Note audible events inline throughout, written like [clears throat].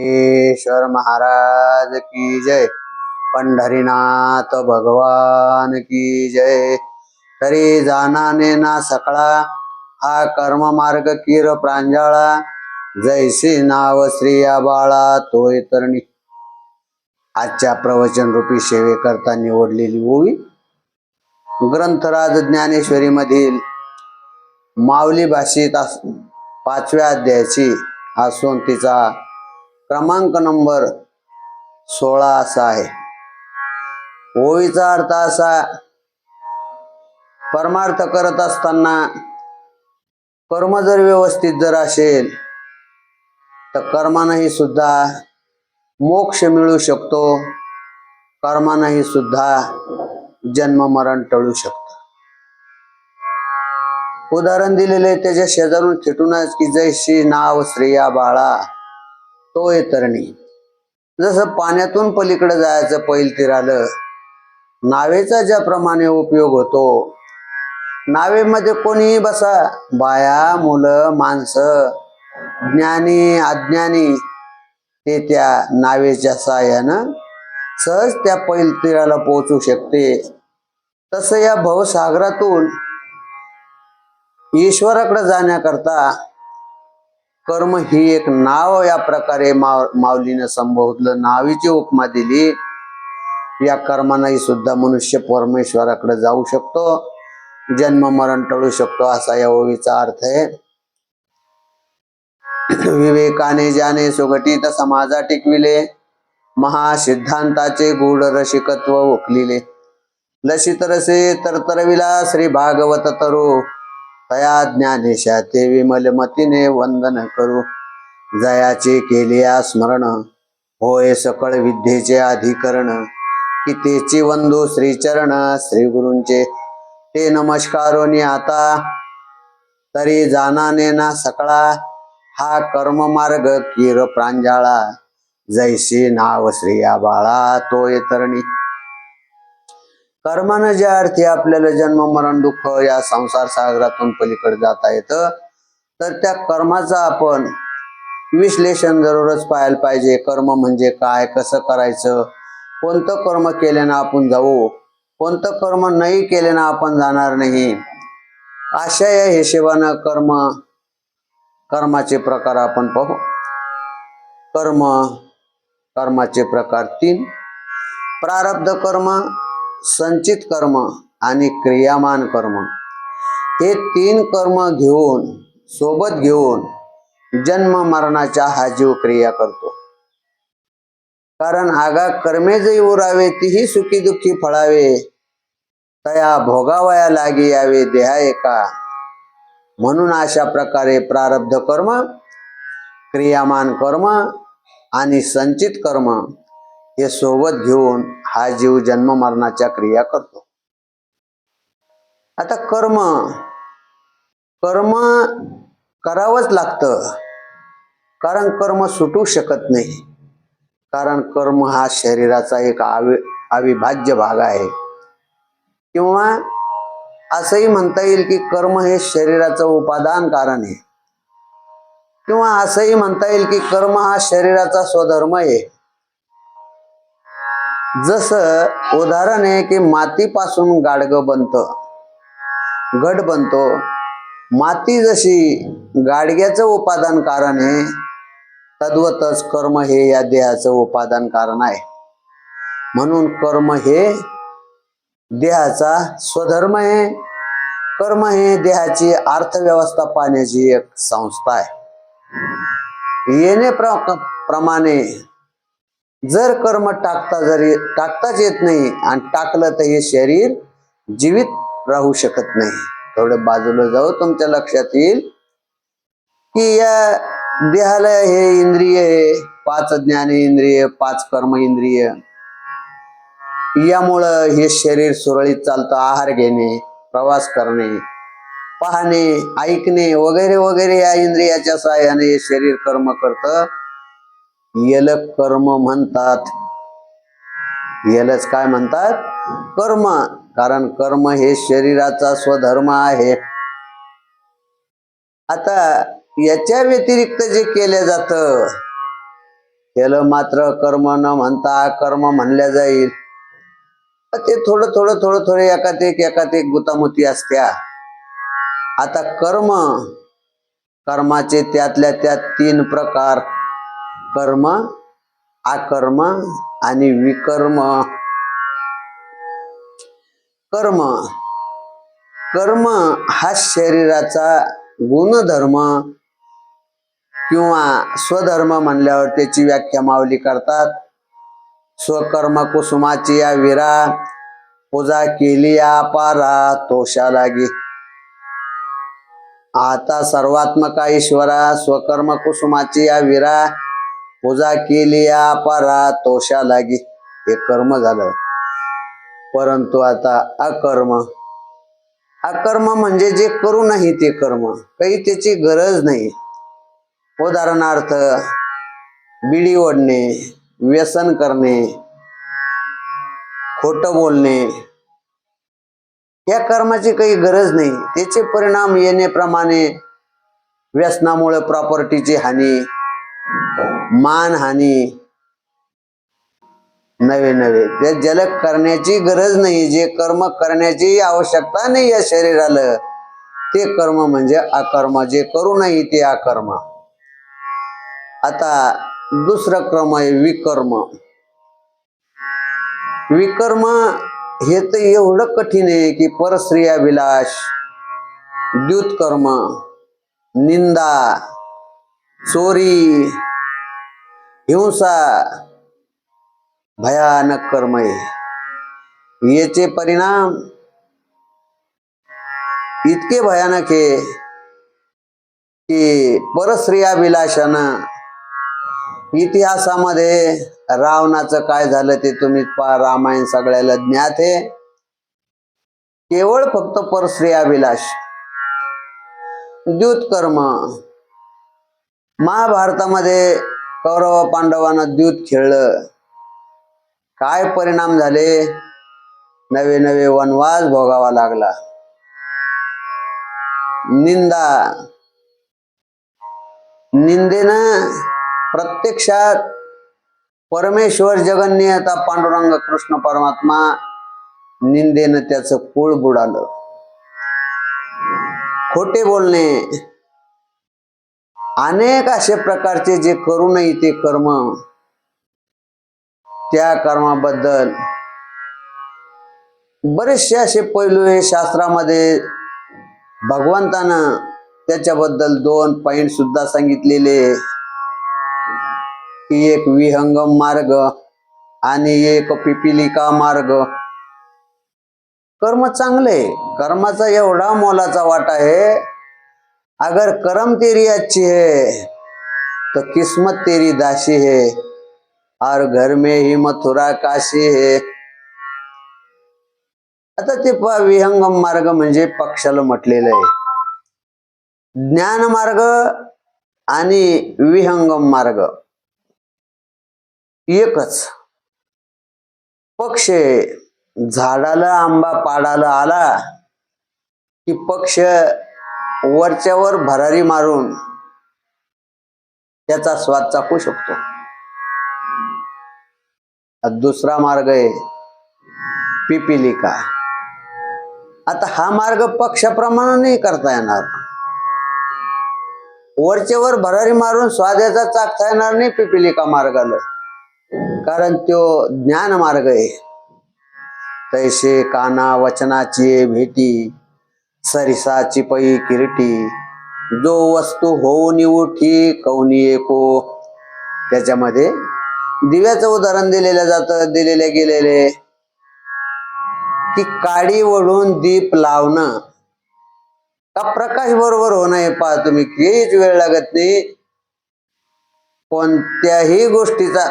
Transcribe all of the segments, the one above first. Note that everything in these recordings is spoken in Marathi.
ईश्वर महाराज की जय। पंढरीनाथ भगवान की जय। तरी जाणाने ना सकळा हा कर्म मार्ग किर प्रांजाळा। जैसी नाव श्रिया बाळा तोय तरणी। आजच्या प्रवचन रूपी सेवेकरता निवडलेली ओवी ग्रंथराज ज्ञानेश्वरी मधील माऊली भाषेत अस- पाचव्या अध्यायाची असून तिचा क्रमांक नंबर सोळा असा आहे. ओळीचा अर्थ असा परमार्थ करत असताना कर्म जर व्यवस्थित जर असेल तर कर्मानंही सुद्धा मोक्ष मिळू शकतो. कर्मानंही सुद्धा जन्म मरण टळू शकतो. उदाहरण दिलेले त्याच्या शेजारून थिटूनच की श्री नाव स्त्रिया बाळा. तो तरणी जसं पाण्यातून पलीकडे जायचं पैल तिरालं नावेचा ज्याप्रमाणे उपयोग होतो नावेमध्ये कोणीही बसा बाया मुलं माणसं ज्ञानी अज्ञानी ते त्या नावेच्या साह्यानं सहज त्या पैल तीराला पोहोचू शकते. तसं या भवसागरातून ईश्वराकडे जाण्याकरता कर्म ही एक नाव या प्रकारे माव माऊलीनं संबोधलं. नावीची उपमा दिली. या कर्मानाही सुद्धा मनुष्य परमेश्वराकडे जाऊ शकतो. जन्म मरण टळू शकतो असा या ओवीचा अर्थ आहे. विवेकाने ज्याने सुगटीत समाजा टिकविले महासिद्धांताचे गूढ रसिकत्व ओकलिले लसित रसे तरतरविला श्री भागवत तरू. तया ज्ञानेशा ते विमल मतीने वंदन करू. जयाचे केले स्मरण होय सकळ विद्येचे अधिकरण. की तेची वंदू श्रीचरण श्री गुरूंचे. ते नमस्कारोनी आता तरी जानाने ना सकळा. हा कर्म मार्ग किर प्रांजाळा. जैसी नाव श्रिया बाळा तो तरणी. कर्मानं ज्या अर्थी आपल्याला जन्म मरण दुःख या संसार सागरातून पलीकडे जाता येतं. तर त्या कर्माचं आपण विश्लेषण जरूरच पाहायला पाहिजे. कर्म म्हणजे काय कसं करायचं कोणतं कर्म केल्यानं आपण जाऊ कोणतं कर्म नाही केल्यानं आपण जाणार नाही. अशा या हिशेबानं कर्म कर्माचे प्रकार आपण पाहू. कर्म कर्माचे प्रकार तीन. प्रारब्ध कर्म संचित कर्म आणि क्रियामान कर्म. हे तीन कर्म घेऊन सोबत घेऊन जन्म मरणाच्या हा जीव क्रिया करतो. कारण आगा कर्मे जे उरावे तीही सुखी दुःखी फळावे. तया भोगावया लागी यावे देहा एका म्हणून अशा प्रकारे प्रारब्ध कर्म क्रियामान कर्म आणि संचित कर्म हे सोबत घेऊन हा जीव जन्म मरणाच्या क्रिया करतो. आता कर्म कर्म करावंच लागतं. कारण कर्म सुटू शकत नाही. कारण कर्म हा शरीराचा एक अविभाज्य भाग आहे. किंवा असंही म्हणता येईल की कर्म हे शरीराचं उपादान कारण आहे. किंवा असंही म्हणता येईल की कर्म हा शरीराचा स्वधर्म आहे. जसं उदाहरण आहे की मातीपासून गाडगं बनतं घट बनतो. माती जशी गाडग्याचं उपादान कारण आहे तद्वतच कर्म हे या देहाचं उपादान कारण आहे. म्हणून कर्म हे देहाचा स्वधर्म आहे. कर्म हे देहाची अर्थव्यवस्था पाहण्याची एक संस्था आहे. येणे प्र- प्रमाणे जर कर्म टाकता जरी टाकताच येत नाही आणि टाकलं तर हे शरीर जीवित राहू शकत नाही. थोडं बाजूला जाऊ तुमच्या लक्षात येईल. की या देहाला हे इंद्रिय हे पाच ज्ञान इंद्रिय पाच कर्म इंद्रिय. यामुळं हे शरीर सुरळीत चालतं आहार घेणे प्रवास करणे पाहणे ऐकणे वगैरे वगैरे या इंद्रियाच्या सहाय्याने हे शरीर कर्म करतं. याला कर्म म्हणतात. यालाच काय म्हणतात? कर्म. कारण कर्म हे शरीराचा स्वधर्म आहे. आता याच्या व्यतिरिक्त जे केलं जात केलं मात्र कर्म न म्हणता कर्म म्हणल्या जाईल. ते थोडं थोडं थोडं थोडं एकात एक एकात एक गुतामुती असत्या. आता कर्म कर्माचे त्यातल्या त्यात तीन प्रकार. कर्म आकर्म आणि विकर्म. कर्म. कर्म हा शरीराचा गुणधर्म किंवा स्वधर्म म्हणल्यावर त्याची व्याख्या मावली करतात. स्वकर्म कुसुमाची या विरा पूजा केली या पारा तोषा लागे आता सर्वात्मका ईश्वरा स्वकर्म कुसुमाची या विरा पूजा केली अपारा तोषा लागी. हे कर्म झालं. परंतु आता अकर्म. अकर्म म्हणजे जे करू नाही ते कर्म. काही त्याची गरज नाही. उदाहरणार्थ बिडी ओढणे व्यसन करणे खोट बोलणे. या कर्माची काही गरज नाही. त्याचे परिणाम येण्याप्रमाणे व्यसनामुळे प्रॉपर्टीची हानी मानहानी नवे नवे. ते जलक करण्याची गरज नाही जे कर्म करण्याची आवश्यकता नाही या शरीराला ते कर्म म्हणजे अकर्म. जे करू नाही ते अकर्म. आता दुसरं क्रम आहे विकर्म. विकर्म हे तर एवढं कठीण आहे की परस्त्रियाभिलाष द्युतकर्म निंदा चोरी हिंसा भयानक कर्म आहे याचे परिणाम इतके भयानक आहे की परस्त्रियाभिलाषानं इतिहासामध्ये रावणाचं काय झालं ते तुम्ही पहा रामायण सगळ्याला ज्ञात आहे. केवळ फक्त परस्त्रियाभिलाष द्यूतकर्म. महाभारतामध्ये कौरव पांडवांना द्यूत खेळलं. काय परिणाम झाले? नवे नवे वनवास भोगावा लागला. निंदा. निंदेनं प्रत्यक्षात परमेश्वर जगन्यता पांडुरंग कृष्ण परमात्मा निंदेनं त्याचं कुळ बुडालं. खोटे बोलणे अनेक असे प्रकारचे जे करू नये ते कर्म. त्या कर्माबद्दल बरेचसे असे पैलू हे शास्त्रामध्ये भगवंतानं त्याच्याबद्दल दोन पॉइंट सुद्धा सांगितलेले की एक विहंगम मार्ग आणि एक पिपिलिका मार्ग. कर्म चांगले कर्माचा एवढा मोलाचा वाटा आहे. अगर कर्म तेरी अच्छी है तो किस्मत तेरी दासी है। और घर में ही मथुरा काशी है। आता ते पहा विहंगम मार्ग म्हणजे पक्षाला म्हटलेलं आहे। ज्ञान मार्ग आणि विहंगम मार्ग एकच। पक्ष झाडाला आंबा पाडाला आला की पक्ष वरच्यावर भरारी मारून त्याचा स्वाद चाकू शकतो. दुसरा मार्ग आहे पिपिलिका. आता हा मार्ग पक्षाप्रमाणे नाही करता येणार. वरच्यावर भरारी मारून स्वाद्याचा चाकता येणार नाही पिपिलिका मार्गाला. कारण तो ज्ञान मार्ग आहे. तैसे काना वचनाची भेटी सरिसाची पै किरटी जो वस्तू होऊन उठी कौनी एको. त्याच्यामध्ये दिव्याचं उदाहरण दिलेलं जातं दिलेले गेलेले. की काडी वळून दीप लावणं. का प्रकाश बरोबर होणं हे पहा तुम्ही काहीच वेळ लागत नाही. कोणत्याही गोष्टीचा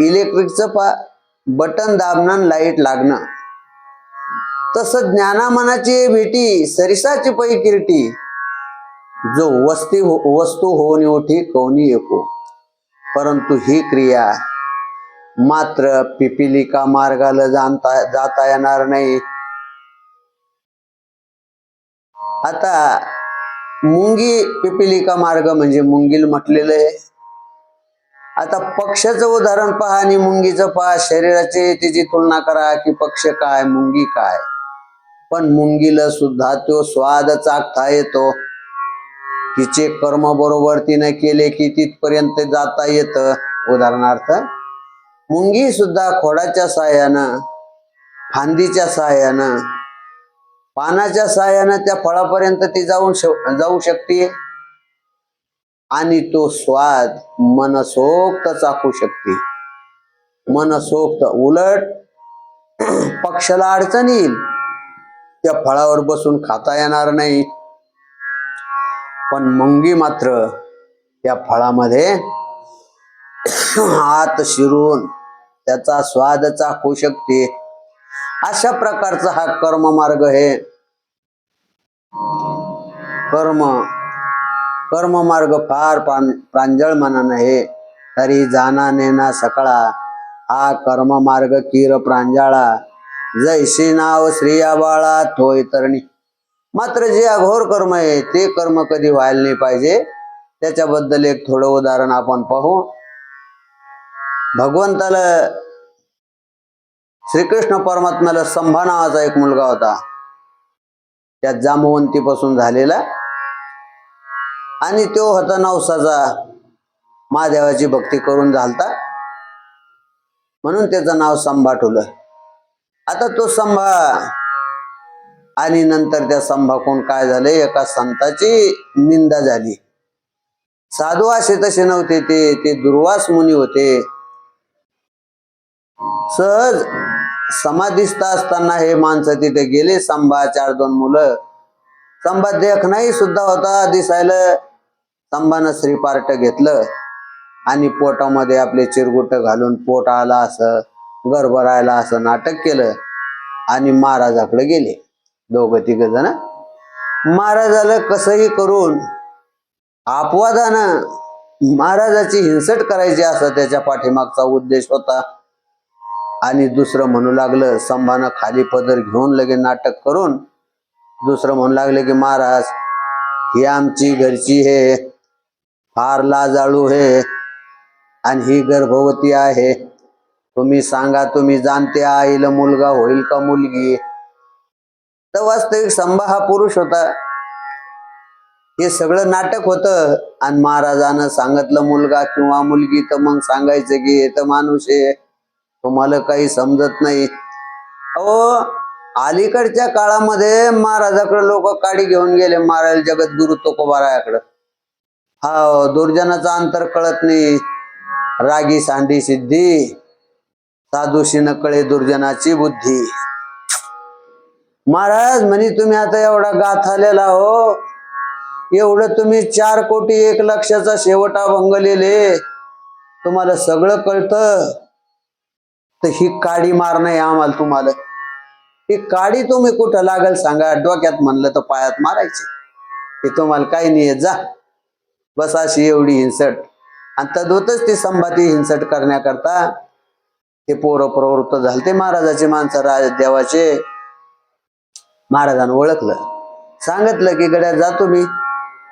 इलेक्ट्रिकचं पा बटन दाबणं लाइट लागणं. तस ज्ञानामनाची भेटी सरिसाची पै किरटी जो वस्ती हो- वस्तू होऊन उठी कोणी एको परंतु ही क्रिया मात्र पिपिलिका मार्गाला जाणता जाता येणार नाही. आता मुंगी पिपिलिका मार्ग म्हणजे मुंगील म्हटलेलं आहे. आता पक्षाचं उदाहरण पहा आणि मुंगीचं पहा. शरीराची तिची तुलना करा की पक्ष काय मुंगी काय? पण मुंगीला सुद्धा तो स्वाद चाखता येतो. तिचे कर्म बरोबर तिने केले की तिथपर्यंत जाता येत. उदाहरणार्थ मुंगी सुद्धा खोडाच्या साह्यानं फांदीच्या साह्यानं पानाच्या साह्यानं त्या फळापर्यंत ती जाऊन जाऊ शकते. आणि तो स्वाद मनसोक्त चाखू शकते. मनसोक्त उलट [clears throat] पक्षाला अडचण येईल. त्या फळावर बसून खाता येणार नाही. पण मुंगी मात्र त्या फळामध्ये हात शिरून त्याचा स्वाद चाखू शकते अशा प्रकारचा हा कर्म मार्ग आहे. कर्म कर्म मार्ग फार प्रांजळ मनान आहे. तरी जाना नेना सकळा. हा कर्म मार्ग किर प्रांजळा. जैशी नाव श्रिया बाळा थोय तरणी. मात्र जे अघोर कर्म आहे ते कर्म कधी व्हायला नाही पाहिजे. त्याच्याबद्दल एक थोडं उदाहरण आपण पाहू. भगवंताला श्रीकृष्ण परमात्म्याला संभा नावाचा एक मुलगा होता. त्या जामवंतीपासून झालेला. आणि तो होता नवसाचा महादेवाची भक्ती करून झालता. म्हणून त्याचं नाव संभा ठेवलं आता तो संभा. आणि नंतर त्या संभाकून काय झाले? एका संताची निंदा झाली. साधू असे तसे नव्हते ते. ते दुर्वास मुनी होते. सहज समाधिस्थ असताना हे माणसं तिथे गेले. संभा चार दोन मुलं. संभा देखणाही सुद्धा होता दिसायला. संभानं श्रीपार्ट घेतलं. आणि पोटामध्ये आपले चिरगुट घालून पोट आला असं. गर्भ राहिला असं नाटक केलं आणि महाराजाकडे गेले. दोघं तिघ जण. महाराजाला कसंही करून अपवादानं महाराजाची हिंसट करायची असा त्याच्या पाठीमागचा उद्देश होता. आणि दुसरं म्हणू लागलं संभानं खाली पदर घेऊन लगे नाटक करून दुसरं म्हणू लागले की महाराज ही आमची घरची हे फार लाजाळू हे आणि ही गर्भवती आहे. तुम्ही सांगा तुम्ही जाणते आईल मुलगा होईल का मुलगी? तर वास्तविक संभा हा पुरुष होता. हे सगळं नाटक होतं. आणि महाराजानं सांगितलं मुलगा किंवा मुलगी तर मग सांगायचं की हे तर माणूस आहे. तुम्हाला काही समजत नाही. अहो अलीकडच्या काळामध्ये महाराजाकडे लोक काडी घेऊन गेले. महाराज जगद्गुरु तुकोबारायाकडं. हा दुर्जनाचं अंतर कळत नाही. रागी सांडी सिद्धी. साधूशी न कळे दुर्जनाची बुद्धी. महाराज म्हणे तुम्ही आता एवढा गाथालेला हो. एवढं तुम्ही चार कोटी एक लक्षाचा शेवटा भंगलेले तुम्हाला सगळं कळतं. तर ही काडी मारणं आहे आम्हाला तुम्हाला. ही काडी तुम्ही कुठं लागल सांगा. डोक्यात म्हणलं तर पायात मारायचे. हे तुम्हाला काही नाही येत जा. बस अशी एवढी हिंसट. आणि तद्वतच ती संभाती हिंसट करण्याकरता ते पोरं प्रवृत्त झाले ते महाराजाचे माणसं राज देवाचे महाराजांना ओळखलं. सांगितलं की गड्या जा तुम्ही.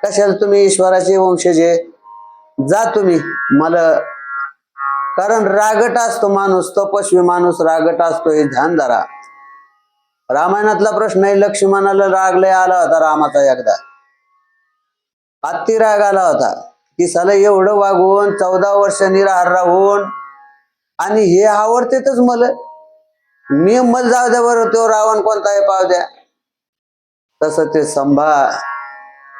कशाला तुम्ही ईश्वराचे वंशजे? जा तुम्ही. मला कारण रागट असतो माणूस तपस्वी माणूस रागट असतो हे ध्यान धरा. रामायणातला प्रश्न आहे लक्ष्मणाला राग लय आला होता रामाचा एकदा. अति राग आला होता. की साला एवढं वागून चौदा वर्ष निराहार राहून आणि हे आवडतेच मला. मी मल जाऊ द्या बरं तो रावण कोणता आहे पाव द्या. तसं ते संभा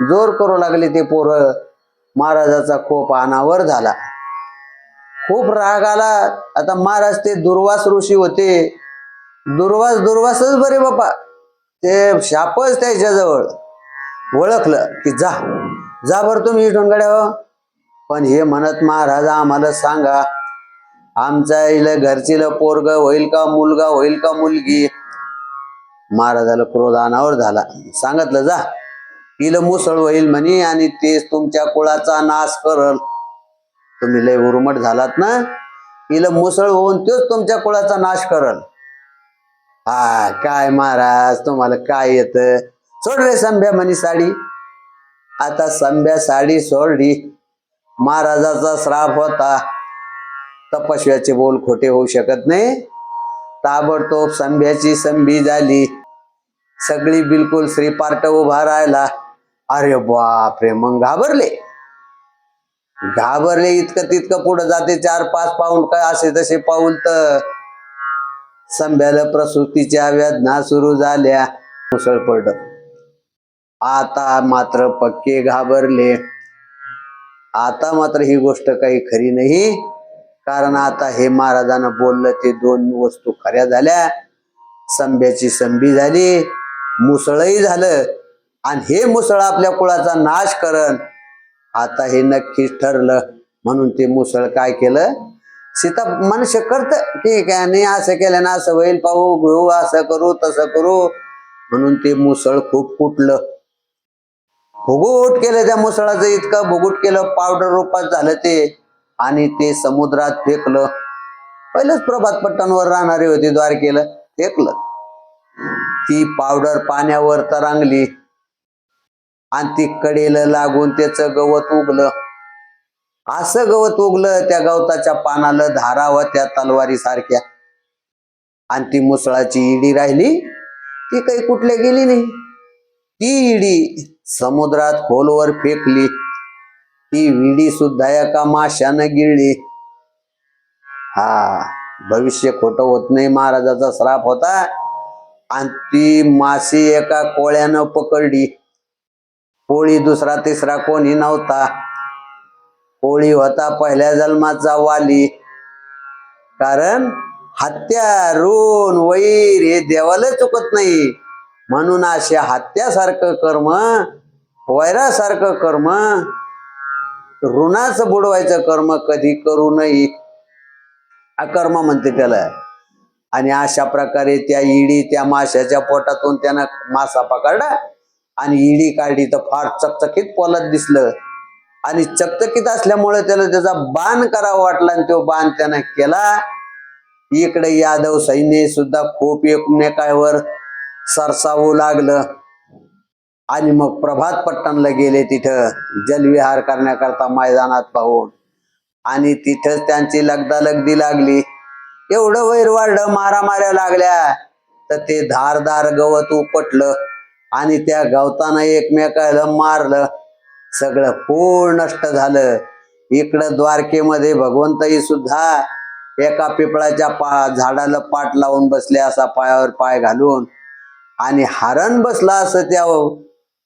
जोर करू लागले ते पोरं. महाराजाचा खूप अनावर झाला. खूप राग आला. आता महाराज ते दुर्वास ऋषी होते. दुर्वास दुर्वासच बरे बापा. ते शापच त्याच्याजवळ. ओळखलं की जा. जा बरं तुम्ही इथून गड्या हो. पण हे म्हणत महाराज आम्हाला सांगा. आमच्या इला घरचीला पोरग होईल का मुलगा होईल का मुलगी? महाराजाला क्रोध अनावर झाला. सांगितलं जा. हिला मुसळ होईल म्हणे आणि तेच तुमच्या कुळाचा नाश करल. तुम्ही लय उरमट झालात ना? हिला मुसळ होऊन तोच तुमच्या कुळाचा नाश करल. हा काय महाराज तुम्हाला काय येत? सोड रे संभ्या म्हणी साडी. आता संभ्या साडी सोडली. महाराजाचा श्राप होता. तपस्व्याचे बोल खोटे होऊ शकत नाही. ताबडतोब संभ्याची संभी झाली. सगळी बिलकुल श्रीपार्ट उभा राहिला. अरे बापरे मग घाबरले. घाबरले इतकं तितकं पुढे जाते चार पाच पाऊल काय असे तसे पाऊल तर. संभ्याला प्रसूतीच्या वेदना सुरू झाल्या. मुसळ पडलं. आता मात्र पक्के घाबरले. आता मात्र ही गोष्ट काही खरी नाही. कारण आता हे महाराजानं बोललं ते दोन वस्तू खऱ्या झाल्या संभ्याची संभी झाली मुसळही झालं. आणि हे मुसळ आपल्या कुळाचा नाश करण आता हे नक्कीच ठरलं. म्हणून ते मुसळ काय केलं? सीता मनुष्य करत ठीक आहे नाही असं केलं ना असं होईल पाहू घेऊ असं करू तसं करू. म्हणून ते मुसळ खूप कुटलं भुगुट केलं त्या मुसळाचं इतकं भुगुट केलं पावडर रूपात झालं ते. आणि ते समुद्रात फेकलं. पहिलंच प्रभात पट्टांवर होते द्वारकेला फेकलं. ती पावडर पाण्यावर तरांगली. आणि ती कडेला लागून त्याचं गवत उगलं. असं गवत उगलं त्या गवताच्या पानाला धारा होत्या तलवारी सारख्या आणि ती मुसळाची इडी राहिली. ती काही कुठल्या गेली नाही. ती इडी समुद्रात खोलवर फेकली. ती विडी सुद्धा एका माशानं गिळली. हा भविष्य खोटं होत नाही महाराजाचा श्राप होता. आणि ती माशी एका कोळ्यानं पकडली. कोळी दुसरा तिसरा कोणी नव्हता. कोळी होता पहिल्या जन्माचा वाली. कारण हत्या ऋण वैर हे देवाला चुकत नाही. म्हणून असे हत्यासारखं कर्म वैरासारखं कर्म ऋणाचं बुडवायचं कर्म कधी करू नये. अकर्म म्हणते त्याला. आणि अशा प्रकारे त्या इडी त्या माशाच्या पोटातून त्यानं मासा पकडला आणि इडी काढली तर फार चकचकीत पोलात दिसलं. आणि चकचकीत असल्यामुळे त्याला त्याचा बाण करावा वाटला आणि तो बाण त्यानं केला. इकडे यादव सैन्य सुद्धा खूप एकमेकावर सरसावू लागलं. आणि मग प्रभात पट्टणला गेले तिथं जलविहार करण्याकरता मैदानात पाहून. आणि तिथंच त्यांची लगदालगदी लागली. एवढं वैर वाढलं मारामाऱ्या लागल्या तर ते धारदार गवत उपटलं आणि त्या गवतानं एकमेकाला मारलं. सगळं पूर्ण नष्ट झालं. इकडं द्वारकेमध्ये भगवंतही सुद्धा एका पिपळाच्या पा झाडाला पाठ लावून बसले असा पायावर पाय घालून. आणि हरण बसला असं त्या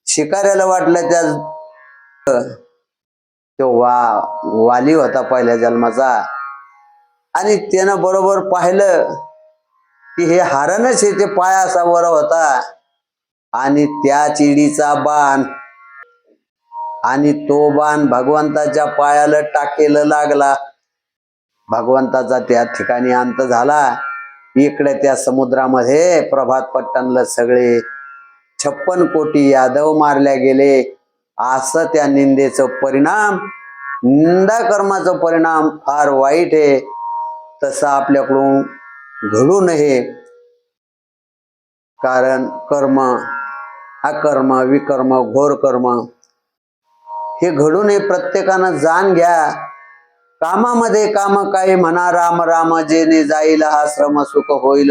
शिकाऱ्याला वाटलं त्या तो वा वाली होता पहिल्या जन्माचा. आणि त्यानं बरोबर पाहिलं की हे हरणच आहे ते पाय असा वर होता. आणि त्या चिडीचा बाण आणि तो बाण भगवंताच्या पायाला टाकेला लागला. भगवंताचा त्या ठिकाणी अंत झाला. इकडे त्या समुद्रामध्ये प्रभात पट्टणला सगळे छप्पन कोटी यादव मारल्या गेले. असं त्या निंदेचं परिणाम निंदा कर्माचा परिणाम फार वाईट आहे. तसं आपल्याकडून घडू नये. कारण कर्म अकर्म विकर्म घोर कर्म. हे घडू नये प्रत्येकानं जाण घ्या. कामामध्ये काम काही म्हणा राम राम जेने जाईल हा श्रम सुख होईल.